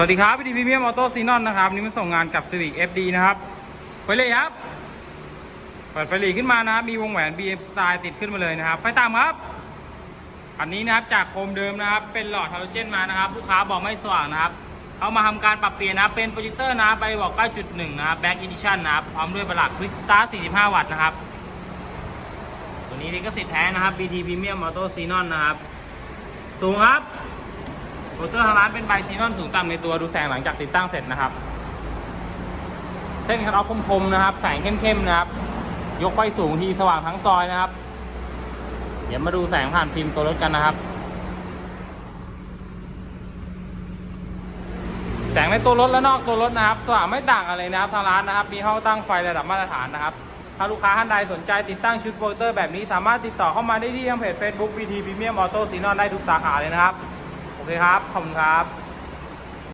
สวัสดีครับพี่ดีพรีเมียมออโต้ซีนอนนะครับวันนี่มาส่งงานกับ Civic FD นะครับไฟเลยครับ เปิดไฟหลีขึ้นมานะครับมีวงแหวน BM Style ติดขึ้นมาเลยนะครับ ไฟตามครับ อันนี้นะครับจากโคมเดิมนะครับ เป็นหลอดฮาโลเจนมานะครับลูกค้าบอกไม่สว่างนะครับเอามาทำการปรับเปลี่ยนนะเป็นโปรเจคเตอร์นะครับอก 9.1 นะครับ Back Edition นะครับพร้อมด้วยประหลัก Quick Start 45 วัตต์นะครับ ตัวนี้ลิขสิทธิ์แท้นะครับ BT Premium Auto Xenon นะครับ สูงครับ โรเตอร์ทางร้านเป็นใบซีนอนสูงต่ำในตัวดูแสงหลังจากติดตั้งเสร็จนะครับ เส้นคันออฟคมๆนะครับแสงเข้มๆนะครับ ยกไฟสูงทีสว่างทั้งซอยนะครับ เดี๋ยวมาดูแสงผ่านฟิล์มตัวรถกันนะครับ แสงในตัวรถและนอกตัวรถนะครับ สว่างไม่ต่างกันเลยนะครับทางร้านนะครับ มีห้องตั้งไฟระดับมาตรฐานนะครับถ้าลูกค้าท่านใดสนใจติดตั้งชุดโปรเตอร์แบบนี้สามารถติดต่อเข้ามาได้ที่ทางเพจ Facebook VT Premium Auto Xenon ได้ทุกสาขาเลยนะครับ โอเคครับ ขอบคุณครับ